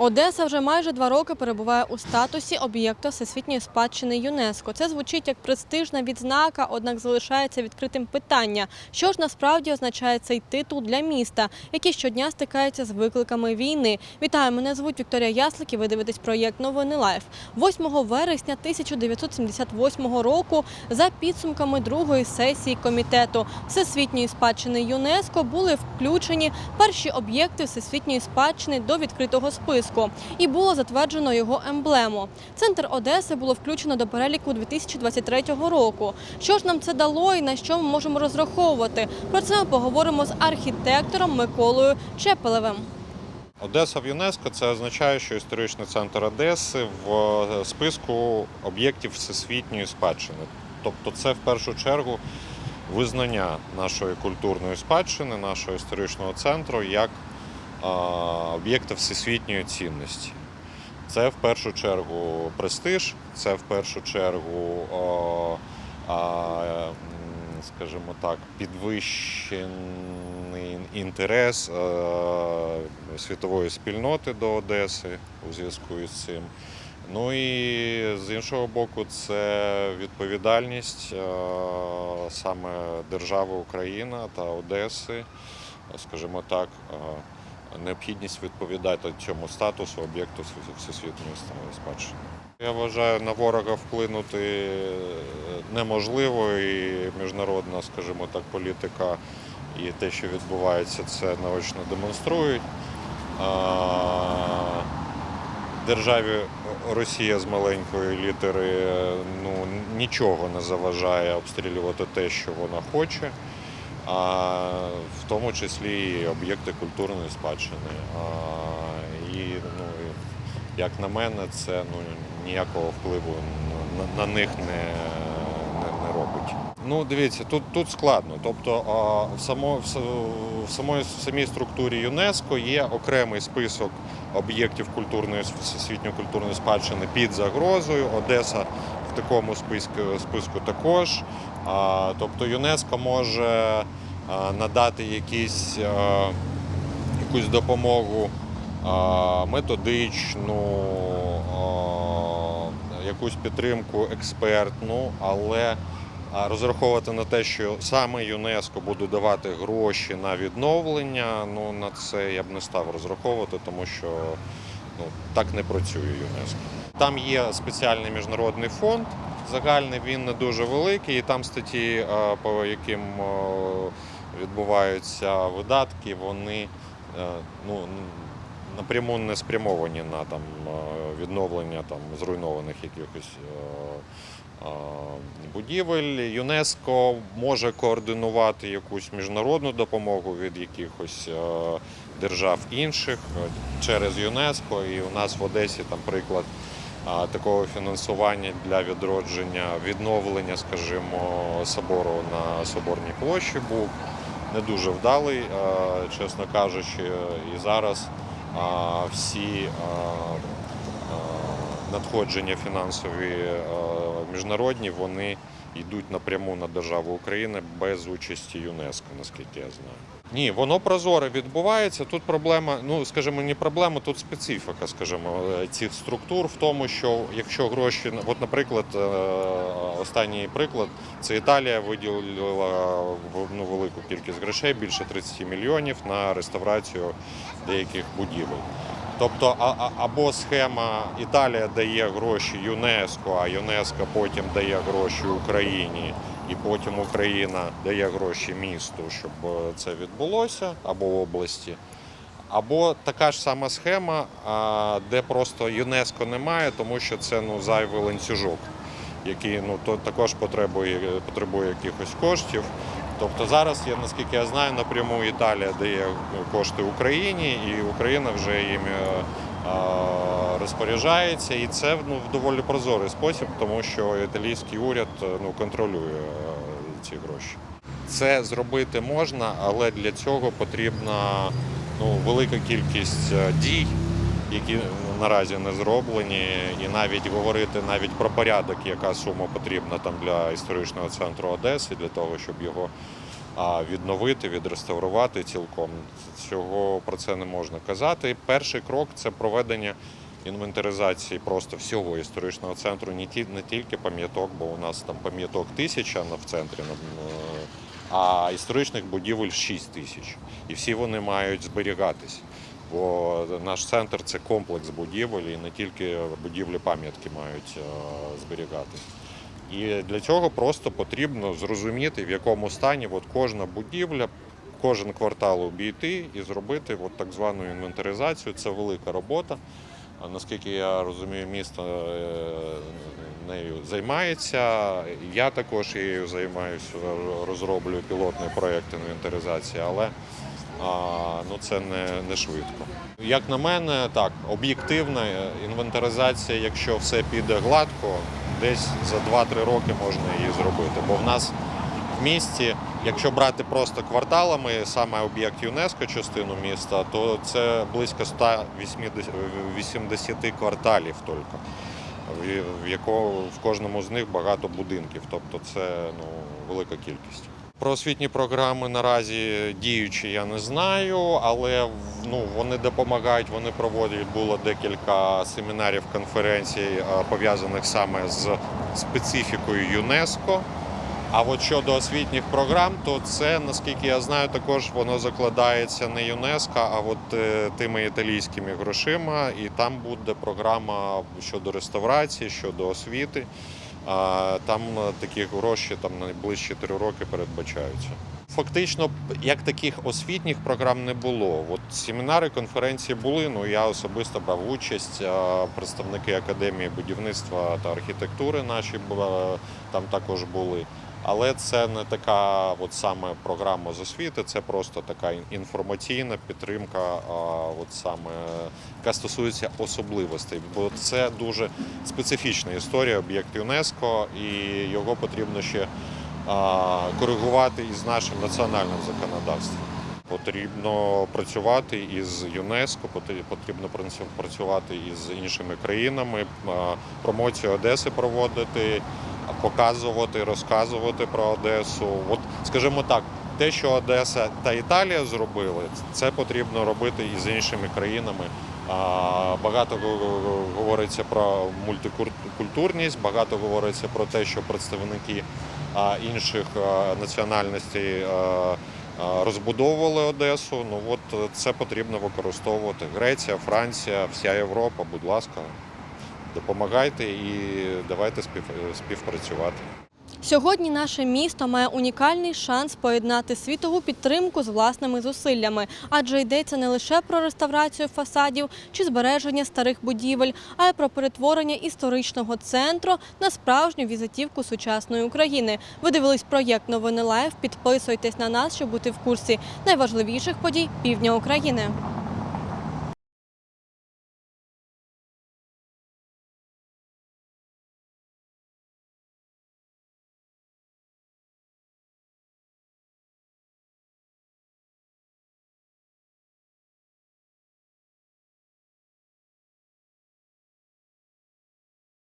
Одеса вже майже два роки перебуває у статусі об'єкта всесвітньої спадщини ЮНЕСКО. Це звучить як престижна відзнака, однак залишається відкритим питання, що ж насправді означає цей титул для міста, який щодня стикається з викликами війни. Вітаю, мене звуть Вікторія Яслик і ви дивитесь проєкт Новини Лайф. 8 вересня 1978 року за підсумками другої сесії комітету всесвітньої спадщини ЮНЕСКО були включені перші об'єкти всесвітньої спадщини до відкритого списку і було затверджено його емблему. Центр Одеси було включено до переліку 2023 року. Що ж нам це дало і на що ми можемо розраховувати? Про це ми поговоримо з архітектором Миколою Чепелевим. Одеса в ЮНЕСКО це означає, що історичний центр Одеси в е, списку об'єктів всесвітньої спадщини. Тобто, це в першу чергу визнання нашої культурної спадщини, нашого історичного центру як об'єкта всесвітньої цінності. Це в першу чергу престиж, це в першу чергу, скажімо так, підвищений інтерес е, світової спільноти до Одеси у зв'язку із цим. Ну і з іншого боку, це відповідальність е, саме держави Україна та Одеси, скажімо так, е, необхідність відповідати цьому статусу об'єкту всесвітньої спадщини. Я вважаю, на ворога вплинути е, неможливо, і міжнародна, скажімо так, політика і те, що відбувається, це наочно демонструють. Державі Росія з маленької літери е, ну, нічого не заважає обстрілювати те, що вона хоче, а в тому числі і об'єкти культурної спадщини. А, і, ну, як на мене, це ну, ніякого впливу на, на них не, не, робить. Ну, дивіться, тут, тут складно. Тобто а, в, само, в, в, самої, в самій структурі ЮНЕСКО є окремий список об'єктів культурної всесвітньої культурної спадщини під загрозою. Одеса такому списку, списку також. Тобто ЮНЕСКо може надати якісь, якусь допомогу методичну, якусь підтримку експертну, але розраховувати на те, що саме ЮНЕСКО буде давати гроші на відновлення, ну на це я б не став розраховувати, тому що ну, так не працює ЮНЕСКО. Там є спеціальний міжнародний фонд. Загальний він не дуже великий, і там статті, по яким відбуваються видатки, вони е, ну, напряму не спрямовані на там, е, відновлення там, зруйнованих якихось е, е, будівель. ЮНЕСКО може координувати якусь міжнародну допомогу від якихось е, держав інших е, через ЮНЕСКО. І у нас в Одесі там приклад такого фінансування для відродження, відновлення, скажімо, собору на Соборній площі був не дуже вдалий, чесно кажучи, і зараз всі надходження фінансові міжнародні вони йдуть напряму на державу України без участі ЮНЕСКО, наскільки я знаю. Ні, воно прозоре відбувається. Тут проблема, ну скажімо, не проблема, тут специфіка, скажімо, е, цих структур в тому, що якщо гроші, от, наприклад, е, останній приклад, це Італія виділила ну, велику кількість грошей, більше 30 мільйонів на реставрацію деяких будівель. Тобто, а- а- або схема Італія дає гроші ЮНЕСКО, а ЮНЕСКО потім дає гроші Україні, і потім Україна дає гроші місту, щоб е, це відбулося, або області. Або така ж сама схема, де просто ЮНЕСКО немає, тому що це ну, зайвий ланцюжок, який ну, то, також потребує, потребує якихось коштів. Тобто зараз, я, наскільки я знаю, напряму Італія дає кошти Україні, і Україна вже їм е, розпоряджається. І це ну, в доволі прозорий спосіб, тому що італійський уряд е, ну, контролює е, ці гроші. Це зробити можна, але для цього потрібна ну, велика кількість е, дій, які наразі не зроблені, і навіть говорити навіть про порядок, яка сума потрібна там для історичного центру Одеси, для того, щоб його а, відновити, відреставрувати цілком. Цього про це не можна казати. Перший крок це проведення інвентаризації просто всього історичного центру, не ті- не тільки пам'яток, бо у нас там пам'яток тисяча в центрі, а історичних будівель 6 тисяч. І всі вони мають зберігатись. Бо наш центр це комплекс будівель, і не тільки будівлі пам'ятки мають зберігатись. І для цього просто потрібно зрозуміти, в якому стані от кожна будівля, кожен квартал обійти і зробити от так звану інвентаризацію. Це велика робота. А наскільки я розумію, місто е, нею займається. Я також її займаюся, розроблюю пілотний проєкт інвентаризації, але а, ну, це не, не швидко. Як на мене, так, об'єктивна е, інвентаризація, якщо все піде гладко, десь за 2-3 роки можна її зробити. Бо в нас в місті, якщо брати просто кварталами, саме об'єкт ЮНЕСКО, частину міста, то це близько 180 кварталів тільки, в- якого в кожному з них багато будинків. Тобто це ну, велика кількість. Про освітні програми наразі діючі я не знаю, але ну, вони допомагають, вони проводять було декілька семінарів, конференцій, е, пов'язаних саме з специфікою ЮНЕСКо. А от щодо освітніх програм, то це, наскільки я знаю, також воно закладається не ЮНЕСКО, а от е, тими італійськими грошима. І там буде програма щодо реставрації, щодо освіти. А, Там е, такі гроші там на найближчі три роки передбачаються. Фактично, як таких освітніх програм не було. От семінари, конференції були. Ну я особисто брав участь. Представники академії будівництва та архітектури наші там також були. Але це не така от саме програма з освіти, це просто така інформаційна підтримка, от саме, яка стосується особливостей. Бо це дуже специфічна історія, об'єкт ЮНЕСКО, і його потрібно ще коригувати із нашим національним законодавством. Потрібно працювати із ЮНЕСКО, потр- потрібно працю- працювати із іншими країнами, промоцію Одеси проводити, показувати, розказувати про Одесу. От, скажімо так, те, що Одеса та Італія зробили, це потрібно робити і з іншими країнами. Багато говориться про мультикультурність, багато говориться про те, що представники інших національностей розбудовували Одесу. Ну от це потрібно використовувати. Греція, Франція, вся Європа, будь ласка, допомагайте і давайте спів, співпрацювати. Сьогодні наше місто має унікальний шанс поєднати світову підтримку з власними зусиллями, адже йдеться не лише про реставрацію фасадів чи збереження старих будівель, а й про перетворення історичного центру на справжню візитівку сучасної України. Ви дивились проєкт Новини Лайв. Підписуйтесь на нас, щоб бути в курсі найважливіших подій півдня України.